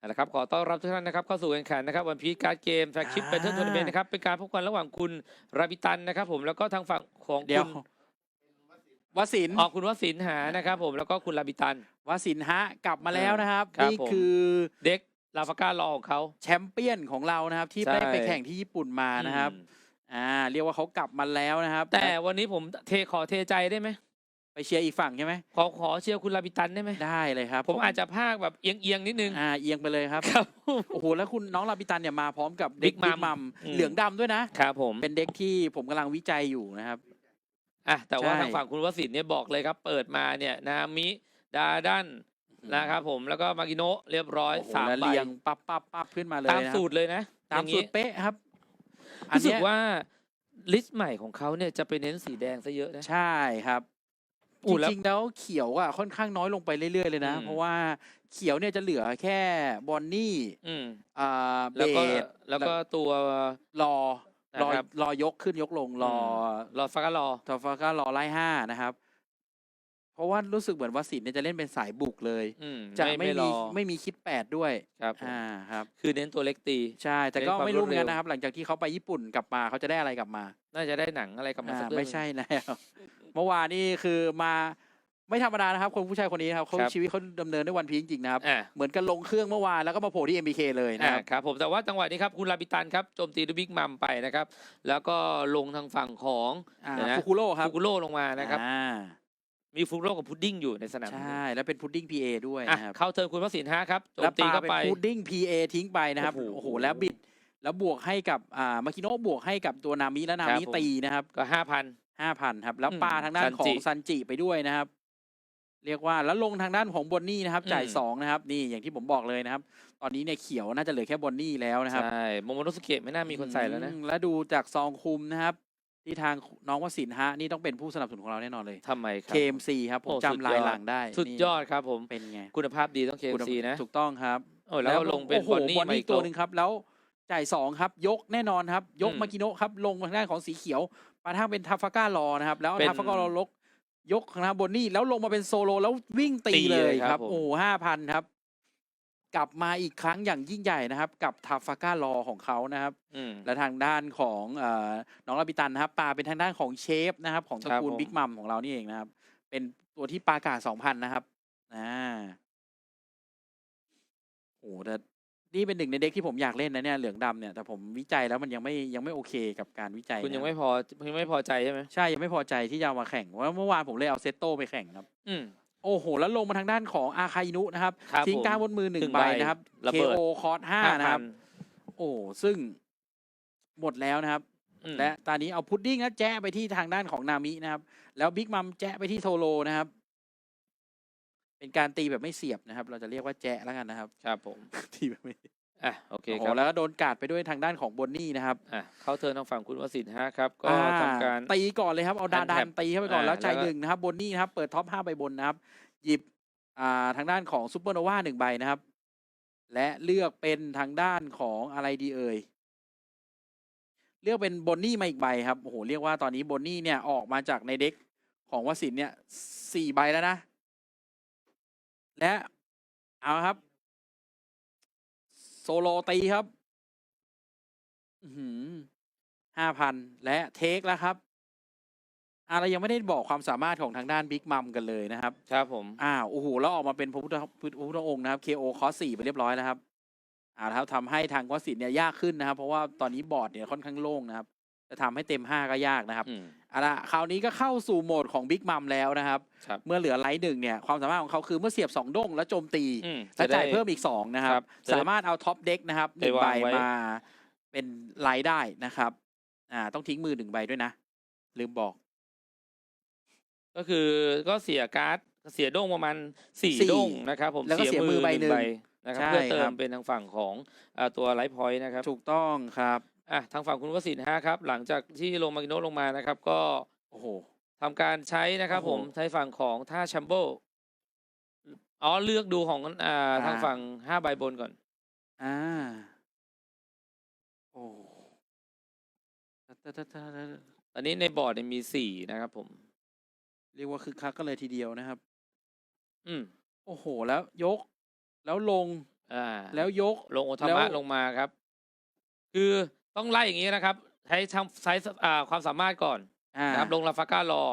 เอาละครับขอต้อนรับทุกท่านนะครับเข้าสู่การแข่งขันนะครับวันพีการ์ดเกมแฟคชิปอ่าเบทเทิลทัวร์นาเมนต์นะครับเป็นการพบกันระหว่างคุณราบิตันนะครับผมแล้วก็ทางฝั่งของเดี๋ยวคุณวสินทร์อ๋อคุณวสินหานะครับผมแล้วก็คุณราบิตัน วสินทร์ฮะกลับมาแล้วนะครับครับนี่ผม คือเด็กลาฟาก้ารอของเขา แชมเปี้ยนของเรานะครับ ที่ใช่ไปไปแข่งที่ญี่ปุ่นมานะครับ อืมอ่า เรียกว่าเขากลับมาแล้วนะครับแต่วันนี้ผมเทขอเทใจได้ไหม ไปเชียร์อีกฝั่งใช่ไหมขอขอเชียร์คุณราบิตันได้ไหมได้เลยครับ ผมอาจจะพากแบบเอียงเอียงๆนิดนึงอ่าเอียงไปเลยครับครับ โอ้โหแล้วคุณน้องลาบิตันเนี่ยมาพร้อมกับ Big เด็กบิ๊ก Mom มัมอืม เหลืองดำด้วยนะ ครับผมเป็นเด็กที่ผมกำลังวิจัยอยู่นะครับ อะแต่ว่าใช่ ทางฝั่งคุณวสินเนี่ยบอกเลยครับ เปิดมาเนี่ยนามิดาดันนะครับผมแล้วก็มากิโนะเรียบร้อยโอ้โหสามแล้วใบเรียงปั๊บปั๊บปั๊บขึ้นมาเลยตามนะครับสูตรเลยนะตามอย่งสูงี้ ตรเป๊ะครับอันรู้สึเนี้กยว่าลิสต์ใหม่ของเขาเนี่ยจะไปเน้นสีแดงซะเยอะนะ ใช่ครับ อู้จแล้ว ริงๆแล้วเขียวอะค่อนข้างน้อยลงไปเรื่อยๆเลยนะ อืม เพราะว่าเขียวเนี่ยจะเหลือแค่บอนนี่อืมอ่าเบแล้วก็ดแล้วก็ตัว รอรอนะครับ รอยกขึ้นยกลงรอรอฟาการอ ทอฟาก็รอไล่ห้านะครับเพ ราะว่ารู้สึกเหมือนวสินเนี่ยจะเล่นเป็นสายบุกเลย อืมจะไม่ไม่ไม่รมีอไม่มีคิดแปดด้วยครับผมอ่าครับ คือเน้นตัวเล็กตี ใช่แต่เน้นก็ความไม่รู้รวดเหมือนกันเร็วนะครับ หลังจากที่เขาไปญี่ปุ่นกลับมาเขาจะได้อะไรกลับมาน่าจะได้หนังอะไรกลับมาอ่าสักเรื่องไม่ใช่แล้ว เมื่อวานนี่คือมาไม่ธรรมดานะครับ คนผู้ชายคนนี้นะครับเขาครับชีวิตเขาดำเนินด้วยวันพีจริงๆนะครับ อ่าเหมือนกันลงเครื่องเมื่อวานแล้วก็มาโผล่ที่ MBK เลยนะอ่าครับ ครับผมแต่ว่าจังหวะนี้ครับคุณลาบิตันครับโจมตีด้วยบิ๊กมัมไปนะครับ แล้วก็ลงทางฝั่งของ อ่าเดี๋ยวนะ ฟุกุโร่ครับฟุกุโร่ลงมานะครับ อ่า มีฟุกุโร่กับพุดดิ้งอยู่ในสนามใช่ แล้วเป็นพุดดิ้ง PA ด้วยอะนะครับเข้าเทิร์นคุณวสินฮะครับโจแล้วมตีปาเข้าเป็นไป พุดดิ้ง PA ทิ้งไปนะครับ โอ้โห โอ้โห แล้วบิด แล้วบวกให้กับอ่ามาคิโนะบวกให้กับตัวนามิและนามิครับผม ตีนะครับก็ห้าพัน ห้าพันครับ แล้วอืมปาทางด้านขอซังนจิซันจิไปด้วยนะครับ เรียกว่าแล้วลงทางด้านของบอนนี่นะครับ จ่ายอืม สองนะครับ นี่อย่างที่ผมบอกเลยนะครับ ตอนนี้เนี่ยเขียวน่าจะเหลือแค่บอนนี่แล้วนะครับ ใช่โมโมโนสุเกะไม่น่ามีคนใส่แล้วนะ อืมแล้วดูจากซองคุมนะครับ ที่ทางน้องวสินฮะ นี่ต้องเป็นผู้สนับสนุนของเราแน่นอนเลย ทำไมครับ KMC ครับผมโอ้สุดจำลายยอดหลังได้สุดนี่ยอดครับผมเป็นไงคุณภาพดีต้องเคคุณซีนะถูกต้องครับโอ้แล้วก็ลงเป็นโโหบอนนี่บอนมานี่อีกตัวตัวหนึ่งครับ แล้วจ่ายสองครับ ยกแน่นอนครับ ยกอืมมากิโนะครับ ลงมาทางด้านของสีเขียวมาทางเป็นทาฟาก้ารอนะครับ แล้วเป็นทาฟาก้ารอลก ยกทางด้านบนนี่แล้วลงมาเป็นโซโลแล้ววิ่งตีตีเลเลยยคครัรับบผม โอ้ห้าพันครับ กลับมาอีกครั้งอย่างยิ่งใหญ่นะครับ กับทาฟาก้ารอของเขานะครับ อืม และทางด้านของเอ่อน้องลาบิตันนะครับปลาเป็นทางด้านของเชฟนะครับ ของตระครับกูลผม บิ๊กมัมของเรานี่เองนะครับ เป็นตัวที่ปลากาสองพันนะครับอ่าโอ้แต่นี่เป็นหนึ่งในเด็กที่ผมอยากเล่นนะเนี่ยเหลืองดำเนี่ยแต่ผมวิจัยแล้วมันยังไม่ยังไม่โอเคกับการวิจัยคุณยังนะไม่พอยังไม่พอใจใช่ไหมใช่ยังไม่พอใจที่จะเอามาแข่งเพราะว่าเมื่อวานผมเลยเอาเซตโต้ไปแข่งครับ อืม โอ้โห แล้วลงมาทางด้านของอาคาอินุนะครับ ครับทิ้งผมการดบนมือหนึ่หนึ่งงใบใบนะครับ ระเบิด KO คอร์สห้านะครับ5,000โอ้ ซึ่งหมดแล้วนะครับ อืมและตอนนี้เอาพุดดิ้งนะแจ้ไปที่ทางด้านของนามินะครับ แล้วบิ๊กมัมแจ้ไปที่โทโลนะครับ เป็นการตีแบบไม่เสียบนะครับ เราจะเรียกว่าแจ้แล้วกันนะครับ ครับผม ตีแบบไม่ อะโอเคโอ้โหครับแล้วก็โดนกาดไปด้วยทางด้านของบนนี่นะครับอะเข้าเทิร์นทางฝั่งคุณวสินฮะครับก็อ่าทำการ ตีก่อนเลยครับเอาดาอันดัแท็นบตีเข้าไปก่อนอ่าแล้วจ่ายแล้วก็ หนึ่งนะครับบนนี่นะครับเปิดท็อปห้าใบ บนนะครับ หยิบอ่าทางด้านของซูเปอร์โนวาหนึ่งใบนะครับ และเลือกเป็นทางด้านของอะไรดีเอ่ยเลือกเป็นบนนี่มาอีกใบครับโอ้โหเรียกว่าตอนนี้บนนี่เนี่ยออกมาจากในเด็กของวสินเนี่ยสี่ใบแล้วนะ และเอาครับ โซโลตีครับห้าพันและเทคแล้วครับอ่าเรายังไม่ได้บอกความสามารถของทางด้านบิ๊กมัมกันเลยนะครับ ครับผม อ้าวโอ้โหแล้วออกมาเป็นพระพุทธพระพุทธองค์นะครับ KO คอสสี่ไปเรียบร้อยแล้วครับอ่าแล้วทำให้ทางวสินเนี่ยยากขึ้นนะครับ เพราะว่าตอนนี้บอร์ดเนี่ยค่อนข้างโล่งนะครับ จะทำให้เต็มห้าก็ยากนะครับอืม เอาละคราวนี้ก็เข้าสู่โหมดของบิ๊กมัมแล้วนะครับ ครับ เมื่อเหลือไลท์หนึ่งเนี่ย ความสามารถของเขาคือเมื่อเสียบสองด้งแล้วโจมตี อืมและจะได้ จ่ายเพิ่มอีกสองนะครับครับจะได้สามารถเอาท็อปเด็กนะครับหนึ่งไปใบวางไว้ มาเป็นไลท์ได้นะครับอ่าต้องทิ้งมือหนึ่งใบด้วยนะ ลืมบอก ก็คือก็เสียการ์ดเสียด้งประมาณสี่สี่ด้งนะครับผมแล้วก็เสียมือใบหนึ่งนะครับใช่เพื่อเติครัมบ เป็นทางฝั่งของอ่าตัวไลท์พอยต์นะครับ ถูกต้องครับ อะทางฝั่งคุณวสินฮะครับ หลังจากที่ลงมากิโนลงมานะครับ ก็โอ้โหทำการใช้นะครับโอ้ผโหมใช้ฝั่งของท่าแชมเบลอ๋อเลือกดูของอ่าอ่าทางฝั่งห้าใบบนก่อน อ่า โอ้ตะตะตะตะตะตอนนี้ในบอร์ดเนี่ยมีสี่นะครับผม เรียกว่าคึกคักกันเลยทีเดียวนะครับ อืม โอ้โห แล้วยก แล้วลง อ่า แล้วยก ลงโอทามะแล้วลงมาครับ คือ ต้องไล่อย่างนี้นะครับ ใช้ทำใช้อ่าความสามารถก่อนอ่านะครับลงลาฟาก้ารอ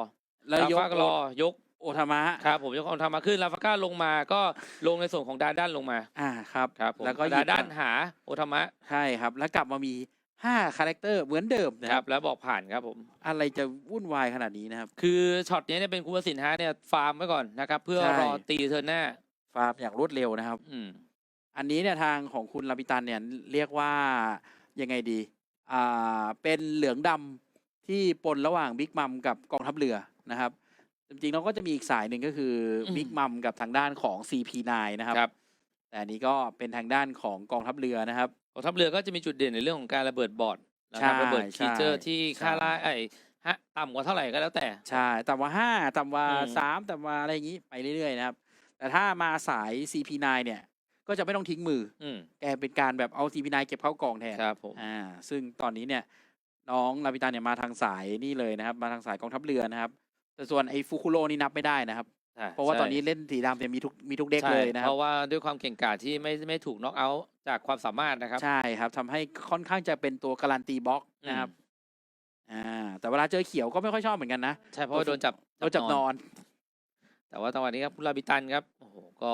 แล้วลายกฟาก้ารอยกโอทามะครับผมยกโอทามะขึ้นลาฟาก้าลงมาก็ลงในส่วนของดาด้านลงมาอ่าครับครับผมแล้วก็หยิดาบด้านมาหาโอทามะใช่ครับ แล้วกลับมามีห้าคาแรคเตอร์เหมือนเดิมนะนะคครัรับ บแล้วบอกผ่านครับผม อะไรจะวุ่นวายขนาดนี้นะครับ คือช็อตนี้เนี่ยเป็นคุณวสินฮะเนี่ยฟาร์มไว้ก่อนนะครับ เพื่อใช่ รอตีเทิร์นหน้า ฟาร์มอย่างรวดเร็วนะครับ อืม อันนี้เนี่ยทางของคุณลาบิตันเนี่ยเรียกว่า ยังไงดีอ่าเป็นเหลืองดำที่ปนระหว่างบิ๊กมัมกับกองทัพเรือนะครับ จริงๆเราก็จะมีอีกสายหนึ่งก็คือบิ๊กมัมกับทางด้านของ CP9 นะครับครับแต่อันนี้ก็เป็นทางด้านของกองทัพเรือนะครับกองทัพเรือก็จะมีจุดเด่นในเรื่องของการระเบิดบอร์ดนะครับใช่ระเบิดใช่คีเจอร์ที่ใช่ค่าล่าไอ้ฮะต่ำกว่าเท่าไหร่ก็แล้วแต่ ใช่ ต่ำกว่าห้าต่ำกว่าอืมสามต่ำกว่าอะไรอย่างนี้ไปเรื่อยๆนะครับ แต่ถ้ามาสาย CP9 เนี่ย ก็จะไม่ต้องทิ้งมืออืมแกเป็นการแบบเอา CP9 เก็บเข้ากล่องแทนครับผมอ่า ซึ่งตอนนี้เนี่ย น้องลาบิตาเนี่ยมาทางสายนี่เลยนะครับ มาทางสายกองทัพเรือนะครับ แต่ส่วนไอ้ฟุคุโรนี่นับไม่ได้นะครับใช่เพราะว่าใช่ตอนนี้เล่นสีดำเนี่ยมีทุกมีทุกเด็กใช่เลยนะคเพรับราะว่าด้วยความเก่งกาจที่ไม่ไม่ถูกน็อกเอาท์จากความสามารถนะครับ ใช่ครับทำให้ค่อนข้างจะเป็นตัวการันตีบล็อกนะครับอ่าแต่เวลาเจอเขียวก็ไม่ค่อยชอบเหมือนกันนะ ใช่เพราะว่าโดนจับโดนจับนอน แต่ว่าจังหวะนี้ครับคุณลาบิตันครับโอ้โหก็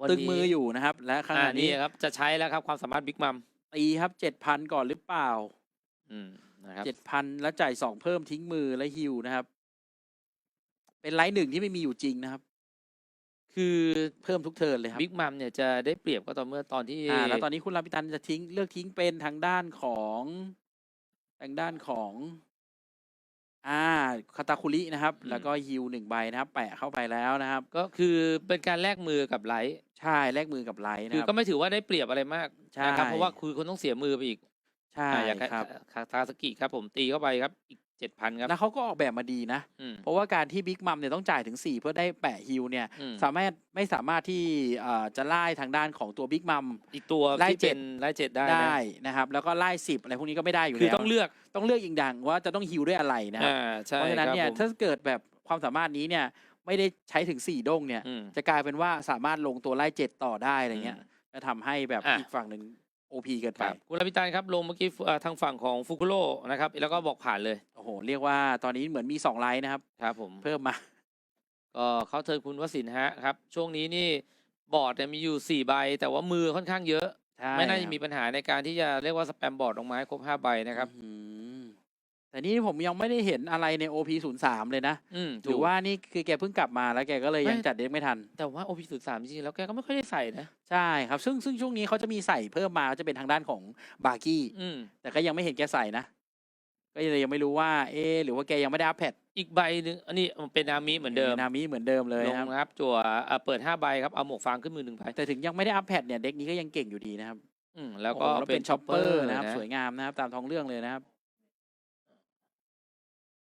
วันตึงนี้มืออยู่นะครับ และขอ่าณะนี่นี้ครับจะใช้แล้วครับความสามารถบิ๊กมัมตีครับเจ็ดพันก่อนหรือเปล่าอืมนะครับเจ็ดพันแล้วจ่ายสองเพิ่มทิ้งมือและฮิวนะครับ เป็นไลท์หนึ่งที่ไม่มีอยู่จริงนะครับ คือเพิ่มทุกเทิร์นเลยครับบิ๊กมัมเนี่ยจะได้เปรียบก็ต่อเมื่อตอนที่อ่าแล้วตอนนี้คุณลาปิตันจะทิ้งเลือกทิ้งเป็นทางด้านของทางด้านของ อ่าคาตาคุรินะครับ แล้วก็ฮิวหนึ่งใบนะครับ แปะเข้าไปแล้วนะครับ ก็คือเป็นการแลกมือกับไลท์ ใช่แลกมือกับไลท์นะคือครับ ก็ไม่ถือว่าได้เปรียบอะไรมากใช่ นะครับเพราะว่าคือคุณต้องเสียมือไปอีกใช่อ่าอย่างครับคาทาสกิครับผมตีเข้าไปครับอีกเจ็ดพันครับแล้วเขาก็ออกแบบมาดีนะ อืมเพราะว่าการที่บิ๊กมัมเนี่ยต้องจ่ายถึงสี่เพื่อได้แปะฮิวเนี่ย อืมสามารถไม่สามารถที่เอ่อจะไล่ทางด้านของตัวบิ๊กมัม อีกตัวไล่ที่เจ็เป็ด นไล่เจ็ดได้นะได้นะครับ แล้วก็ไล่สิบอะไรพวกนี้ก็ไม่ได้อยู่คือแล้ว ต้องเลือกต้องเลือกอีกดังว่าจะต้องฮิวด้วยอะไรนะครับ อ่าใช่เพราะฉะนั้นเนี่ยครับผม ถ้าเกิดแบบความสามารถนี้เนี่ย ไม่ได้ใช้ถึงสี่ด้งเนี่ย อืม จะกลายเป็นว่าสามารถลงตัวไล่เจ็ดต่อได้อะไรเงี้ยอืมจะทำให้แบบอะ อีกฝั่งหนึ่งโอพีเกินคไป รับคุณลาบิตันครับลงเมื่อกี้อ่าทางฝั่งของฟุคุโรนะครับแล้วก็บอกผ่านเลยโอ้โห เรียกว่าตอนนี้เหมือนมีสองไลน์นะครับ ครับผม เพิ่มมา ก็เขาเทิร์นคุณวสินฮะครับ ช่วงนี้นี่บอร์ดเนี่ยมีอยู่สี่ใบ แต่ว่ามือค่อนข้างเยอะใช่ไม่น่าจะครับมีปัญหาในการที่จะเรียกว่าสแปมบอร์ดลงมาให้ครบห้าใบนะครับ อื้อหือ แต่นี่ผมยังไม่ได้เห็นอะไรใน OP 0 3 เลยนะ อืมหรือว่านี่คือแกเพิ่งกลับมาแล้วแกก็เลยยังไม่จัดเด็กไม่ทัน แต่ว่าโอพีศูนย์สามจริงๆแล้วแกก็ไม่ค่อยได้ใส่นะ ใช่ครับ ซึ่งซึ่งช่วงนี้เขาจะมีใส่เพิ่มมาจะเป็นทางด้านของบาร์กี้ อืม แต่ก็ยังไม่เห็นแกใส่นะ ก็เลยยังไม่รู้ว่า เอะหรือว่าแกยังไม่ได้อัพแพดอีกใบหนึ่งอันนี้เป็นนามิเหมือนเดิมนามิเหมือนเดิมเลยลงนะครับ นะครับจั่วอ่าเปิดห้าใบครับ เอาหมวกฟางขึ้นมือหนึ่งใบแต่ถึงยังไม่ได้อัพแพดเนี่ยเด็กนี้ก็ยังเก่งอยู่ดีนะครับอืมแล้วก็โอ้โหแล้วเป็นช็อปเปอร์นะครับนะสวยงามนะครับ ตามท้องเรื่องเลยนะครับ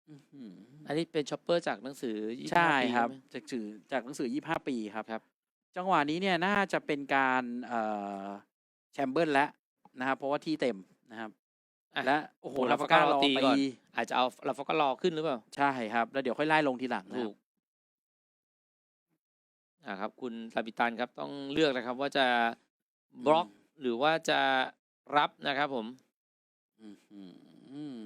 อื้อหืออันนี้เป็นช็อปเปอร์จากหนังสือ25ใช่ปีครับ ไหมจากสื่อจากหนังสือ 25 ปีครับ ครับ จังหวะนี้เนี่ยน่าจะเป็นการเอ่อแชมเบิลแล้วนะครับเพราะว่าที่เต็มนะครับ อะ และโอ้โหโอ้ลาลาฟาฟาก้าก้ารอตีก่อนตีอาจจะเอาลาฟก็รอขึ้นหรือเปล่า ใช่ครับ แล้วเดี๋ยวค่อยไล่ลงทีหลังนะคถูรับ กอ่าครับ คุณลาบิตันครับต้องเลือกนะครับว่าจะบล็อกหรือว่าจะรับนะครับผม อื้อหือ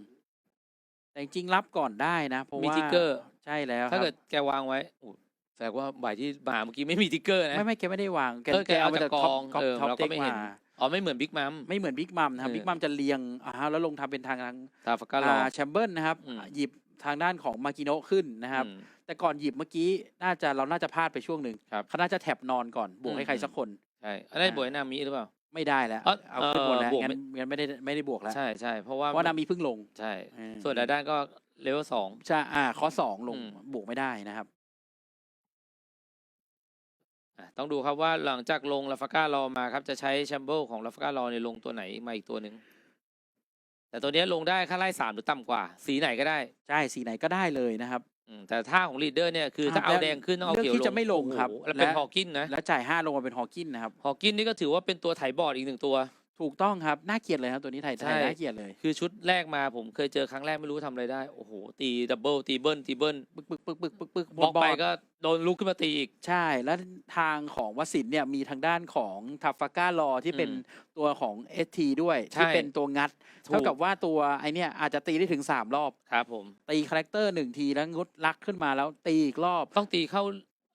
แต่จริงๆรับก่อนได้นะเพราะมีว่าทิกเกอร์ ใช่แล้วถ้าครับเกิดแกวางไว้โอ้แสดงว่าบ่ายที่มาเมื่อกี้ไม่มีทิกเกอร์นะ ไม่ไม่แกไม่ได้วางแกเออแกเอามาจากท็กอปองท็อปเออท็อปเราก็เด็กไม่เห็น มาอ๋อไม่เหมือนบิ๊กมัม ไม่เหมือนบิ๊กมัมนะครับเออ บิ๊กมัมจะเรียงอ่าแล้วลงทำเป็นทางทางลาฟก็รอแชมเบิลนะครับอืม หยิบทางด้านของมากิโนะขึ้นนะครับ อืม แต่ก่อนหยิบเมื่อกี้น่าจะเราน่าจะพลาดไปช่วงหนึ่งครับเขาน่าจะแท็บนอนก่อนบวกให้อืมใครสักคน ใช่อันนั้นบวยนามิหรือเปล่า ไม่ได้แล้ว เอ้อเอาขึ้นบนแล้วเออบวกงั้นงั้นไม่ได้ไม่ได้บวกแล้ว ใช่ใช่เพราะว่าเพราะนามีเพิ่งลง ใช่ อืม ส่วนดาด้านก็เลเวลสอง ใช่อ่าข้อสองลงอืม บวกไม่ได้นะครับ อะต้องดูครับว่าหลังจากลงลาฟาก้ารอมาครับจะใช้แชมเบิลของลาฟาก้ารอในยลงตัวไหนมาอีกตัวหนึ่งแต่ตัวเนี้ยลงได้ค่าไล่สามหรือต่ำกว่า สีไหนก็ได้ ใช่สีไหนก็ได้เลยนะครับอืม แต่ท่าของลีดเดอร์เนี่ยคืออะถ้าเอาแล้วแดงขึ้นต้องเอาเลือกเขียวที่จะไม่ลงโอ้โหครับแล้วเป็นและฮอว์กินนะแล้วจ่ายห้าลงมาเป็นฮอว์กินนะครับฮอว์กินนี่ก็ถือว่าเป็นตัวไถบอร์ดอีกหนึ่งตัว ถูกต้องครับ น่าเกลียดเลยครับ ตัวนี้ไทยใช่ไทยน่าเกลียดเลย คือชุดแรกมาผมเคยเจอครั้งแรกไม่รู้ทำอะไรได้ โอ้โห ตีดับเบิลตีเบิลตีเบิลปึกปึกปึกปึกปึกปึกบล็อกไปนก็โดนลุกขึ้นมาตีอีก ใช่ แล้วทางของวสินเนี่ยมีทางด้านของทัฟฟาก้ารอที่เป็นอืมตัวของเอทีด้วยใช่ที่เป็นตัวงัดถูกเท่ากับว่าตัวไอเนี่ยอาจจะตีได้ถึงสามรอบ ครับผม ตีคาแรคเตอร์หนึ่งทีแล้วงดลักขึ้นมาแล้วตีอีกรอบ ต้องตีเข้า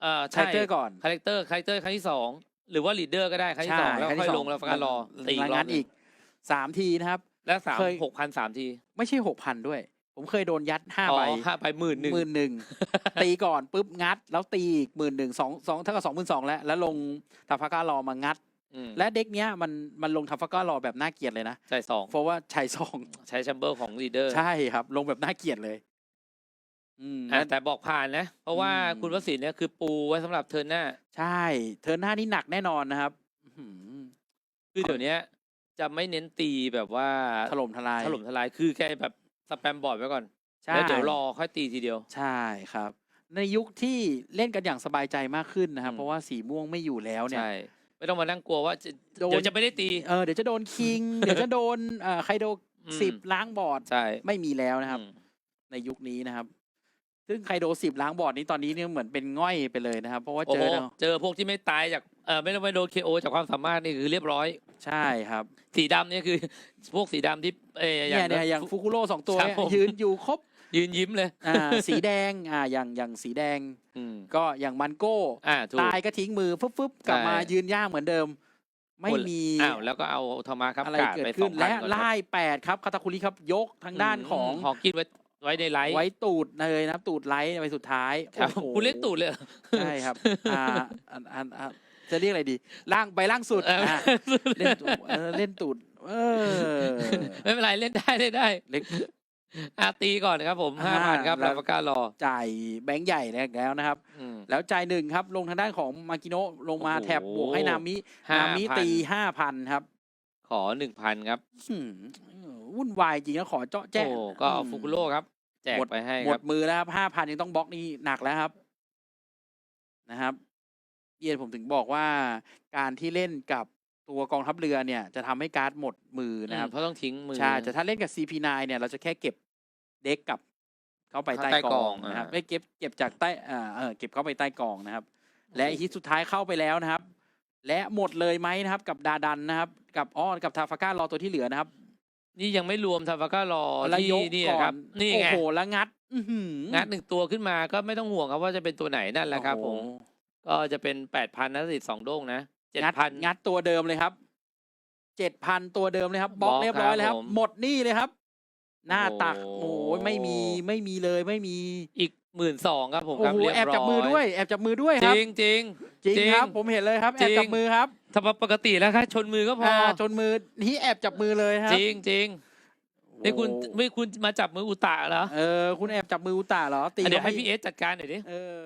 เอ่อคาใช่แรคเตอร์ก่อน คาแรคเตอร์คาแรคเตอร์ครั้งที่สอง หรือว่าลีดเดอร์ก็ได้ครั้งที่สองแล้วรั้ค่อยที่ลงแล้วฟการรอตีอีกรองับดหนึ่อีงกสามทีนะครับ แล้วสามเคยหกพันสามที ไม่ใช่หกพันด้วย ผมเคยโดนยัดห้าอ๋อใบห้าไปหมื่นหนึ่งหมื่นหนึ่งตีก่อนปุ๊บงัด แล้วตีอีกหมื่นหนึ่งสองสองเท่ากับสองหมื่นสองแล้ว แล้วลงทัฟฟาก้ารอมางัดอืมและเด็กเนี้ยมันมันลงทัฟฟาก้ารอแบบน่าเกลียดเลยนะใช่สองเพราะว่าใช้ซองใช้แชมเบอร์ของลีดเดอร์ใช่ครับ ลงแบบน่าเกลียดเลย อืมอะแต่บอกผ่านนะ เพราะว่าอืมคุณวสินเนี่ยคือปูไว้สำหรับเทิร์นหน้า ใช่เธอหน้านี่หนักแน่นอนนะครับอื้อหือคือเดี๋ยวเนี้ย จะไม่เน้นตีแบบว่าถล่มทลายถล่มทลายคือแค่แบบสแปมบอร์ดไว้ก่อน ใช่ แล้วเดี๋ยวรอค่อยตีทีเดียว ใช่ครับ ในยุคที่เล่นกันอย่างสบายใจมากขึ้นนะครับ อืม เพราะว่าสีม่วงไม่อยู่แล้วเนี่ย ใช่ ไม่ต้องมานั่งกลัวว่าจะโดน เดี๋ยวจะไม่ได้ตีเออเดี๋ยวจะโดนคิง เดี๋ยวจะโดนเอ่อใครโดนอืมสิบล้างบอร์ด ใช่ไม่มีแล้วนะครับ อืมในยุคนี้นะครับ ซึ่งไคโดสิบล้างบอร์ดนี้ตอนนี้เนี่ยเหมือนเป็นง่อยไปเลยนะครับ เพราะว่าโอ้เจโหอแล้วเจอพวกที่ไม่ตายจากเออไม่ต้องไปโดนเคโอจากความสามารถนี่คือเรียบร้อย ใช่ครับสีดำเนี่ยคือ พวกสีดำที่เอออเนี่ยเนี่ยอย่างฟุกุโรสองตัวครับเนี่ยผม ยืนอยู่ครบยืนยิ้มเลยอ่า สีแดงอ่าอย่างอย่างสีแดงอืมก็อย่างมันโก้ อ่าถูก ตายก็ทิ้งมือฟึบฟึบกลับมาใช่ยืนย่างเหมือนเดิม ไม่มีอ้าวแล้วก็เอาธรรมาครับอะไรกาดเกิดไปสขึ้อนงพันและก่อนครับไล่แปดครับคาตาคุริครับยกทางด้านของ ฮอกกินไว้ ไว้ในไลท์ไว้ตูดเลยนะครับ ตูดไลท์ไปสุดท้ายครับโอ้โหคุณเล่นตูดเลยเหรอ ใช่ครับอ่าอันอันอันจะเรียกอะไรดี ล่างไปล่างสุดเอออะเล่นตูดเออเล่นตูดเออไม่เป็นไรเล่นได้เล่นได้เล็ก อาตีก่อนครับผมอ่าห้าพันครับแล้ลาวฟาก้ารอจ่ายแบงค์ใหญ่แล้วนะครับ อืม แล้วจ่ายหนึ่งครับ ลงทางด้านของมากิโนะลงมาโอ้โห แถบบวกให้นามิ นามิ5,000ตีห้าพันครับขอหนึ่งพันครับ หืมวุ่นวายจริงแล้วขอเจาะแจ้โอ้ก็เอาฟุกุโร่ครับ แจกหมดไปให้หมคดรับมือแล้วครับห้าพันยังต้องบล็อกนี่หนักแล้วครับ นะครับเอียนผมถึงบอกว่า การที่เล่นกับตัวกองทัพเรือเนี่ย จะทำให้การ์ดหมดมือนะครับเพราะต้องทิ้งมือ ใช่ แต่ถ้าเล่นกับ CP9 เนี่ย เราจะแค่เก็บเด็กกลับเข้าไปใต้ใต้กกอองงนะครับอ่า ไม่เก็บเก็บจากใต้อ่าเออเก็บเข้าไปใต้กองนะครับ และฮิตสุดท้ายเข้าไปแล้วนะครับ และหมดเลยไหมนะครับ กับดาดันนะครับ กับอ้อกับทาฟาก้ารอตัวที่เหลือนะครับ นี่ยังไม่รวมทาฟาก้ารอแล้วที่ยกนี่ก่อครับนนี่โอ้ไง โหแล้วงัด อื้อหืองัดหนึ่งตัวขึ้นมาก็ไม่ต้องห่วงครับว่าจะเป็นตัวไหนนั่นแหละครับผมโอ้โหก็จะเป็นแปดพันนะสิสองโด้งนะเจ็ดงัดพัน งัดตัวเดิมเลยครับเจ็ดพันตัวเดิมเลยครับบล็อกบล็อกเรียบร้อยแล้วครับครับผมหมดหนี่เลยครับ หน้าโอ้โหตักโอ้ยไม่มีไม่มีเลยไม่มี อีก หมื่นสองครับผมโอ้ครับโหเรียบร้อยแอบจับมือด้วยแอบจับมือด้วยจครับริงจริงจริง จริงครับ ผมเห็นเลยครับแอบจริง จับมือครับถ้าปกติแล้วแค่ชนมือก็พออ่าจนมือที่แอบจับมือเลยครับจริงจริงนี่คุณโอ้โหไม่คุณมาจับมืออุตะเหรอเออคุณแอบจับมืออุตตาเหรอตีอะเดี๋ยวให้ขาพี่เอสจัดการหน่อยดิ เออ